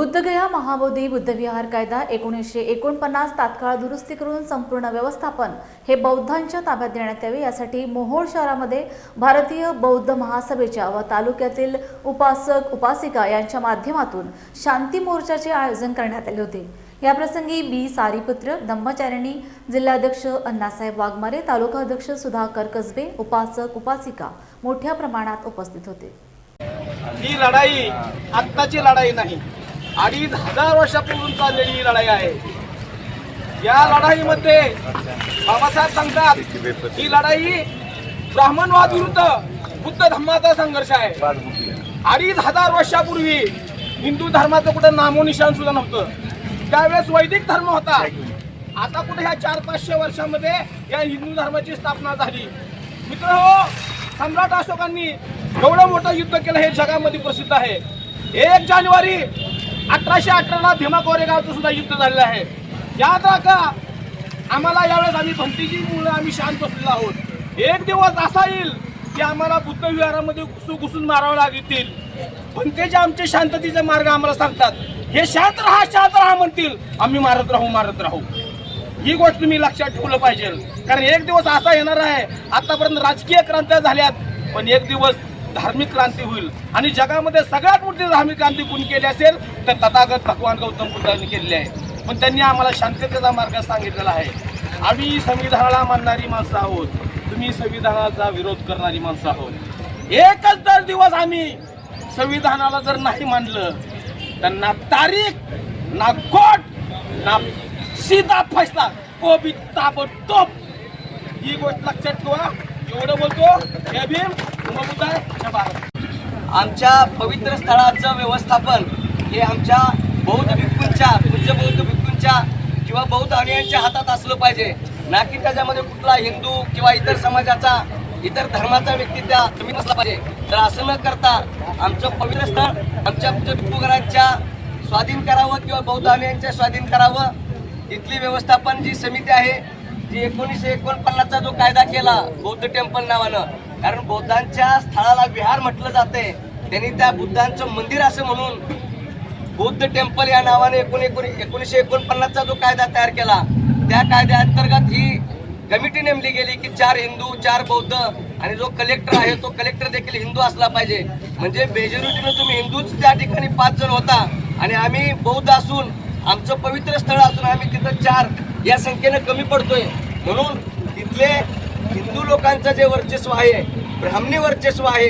बुद्धगया महाबोधी बुद्धविहार कायदा एकोणीसशे एकोणपन्नास तात्काळ दुरुस्ती करून संपूर्ण व्यवस्थापन हे बौद्धांच्या ताब्यात देण्यात यावे. यासाठी मोहोळ शहरामध्ये भारतीय बौद्ध महासभेच्या व तालुक्यातील उपासक उपासिका यांच्या माध्यमातून शांती मोर्चाचे आयोजन करण्यात आले होते. याप्रसंगी बी. सारीपुत्र धम्मचारिणी जिल्हाध्यक्ष अण्णासाहेब वाघमारे तालुका अध्यक्ष सुधाकर कसबे उपासक उपासिका मोठ्या प्रमाणात उपस्थित होते. ही लढाई आत्ताची लढाई नाही. अडीच हजार वर्षापूर्वी चाललेली ही लढाई आहे. या लढाईमध्ये बाबासाहेब सांगतात ही लढाई ब्राह्मणवाद विरुद्ध बुद्ध धर्माचा संघर्ष आहे. अडीच हजार वर्षापूर्वी हिंदू धर्माचं कुठं नामोनिशान सुद्धा नव्हतं. त्यावेळेस वैदिक धर्म होता. आता कुठे ह्या चार पाचशे वर्षामध्ये या हिंदू धर्माची स्थापना झाली. मित्र हो सम्राट अशोकांनी एवढं मोठं युद्ध केलं हे जगामध्ये प्रसिद्ध आहे. एक जानेवारी अठराशे अठराला भीमा कोरेगावचं सुद्धा युद्ध झालेलं आहे. याद राखा आम्हाला यावेळेस आम्ही भंतीची मुलं आम्ही शांत बसलेलो आहोत. एक दिवस असा येईल की आम्हाला बुद्धविहारामध्ये घुसू घुसून मारावं लागतील. भंतेचे आमचे शांततेचे मार्ग आम्हाला सांगतात. हे शांत राहा शांत राहा म्हणतील. आम्ही मारत राहू मारत राहू. ही गोष्ट तुम्ही लक्षात ठेवलं पाहिजे. कारण एक दिवस असा येणार आहे आतापर्यंत राजकीय क्रांत्या झाल्यात पण एक दिवस धार्मिक क्रांती होईल आणि जगामध्ये सगळ्यात मोठी धार्मिक क्रांती कोणी केली असेल तर तथागत भगवान गौतम बुद्धांनी केलेली आहे. पण त्यांनी आम्हाला शांततेचा मार्ग सांगितलेला आहे. आम्ही संविधानाला मानणारी माणसं आहोत. तुम्ही संविधानाचा विरोध करणारी माणसं आहोत. एकच दर दिवस आम्ही संविधानाला जर नाही मानलं तर ना तारीख ना कोट ना सीधा फैसला कोबी ताबडतोब. ही गोष्ट लक्षात ठेवा. एवढं बोलतो. हे भीम. भारत आमच्या पवित्र स्थळाचं व्यवस्थापन हे आमच्या बौद्ध भिक्खूंच्या पूज्य बौद्ध भिक्खूंच्या किंवा बौद्ध अनुयांच्या हातात असलं पाहिजे. ना की त्याच्यामध्ये कुठला हिंदू किंवा इतर समाजाचा इतर धर्माचा व्यक्ती त्या तुम्ही नसला पाहिजे. तर असं न करता आमचं पवित्र स्थळ आमच्या पूज्य भिक्खूगरांच्या स्वाधीन करावं किंवा बौद्ध अनुयांच्या स्वाधीन करावं. इथली व्यवस्थापन जी समिती आहे जी एकोणीसशे एकोणपन्नासचा जो कायदा केला बौद्ध टेम्पल नावानं कारण बौद्धांच्या स्थळाला विहार म्हटलं जाते. त्यांनी त्या बुद्धांचं मंदिर असं म्हणून बौद्ध टेम्पल या नावाने एकोण एकोणी एकोणीसशे एकोणपन्नासचा जो कायदा तयार केला त्या कायद्याअंतर्गत ही कमिटी नेमली गेली की चार हिंदू चार बौद्ध आणि जो कलेक्टर आहे तो कलेक्टर देखील हिंदू असला पाहिजे. म्हणजे मेजॉरिटीनं तुम्ही हिंदूच त्या ठिकाणी पाच जण होता आणि आम्ही बौद्ध असून आमचं पवित्र स्थळ असून आम्ही तिथं चार या संख्येनं कमी पडतोय. म्हणून तिथले हिंदू लोकांचं जे वर्चस्व आहे ब्राह्मणी वर्चस्व आहे.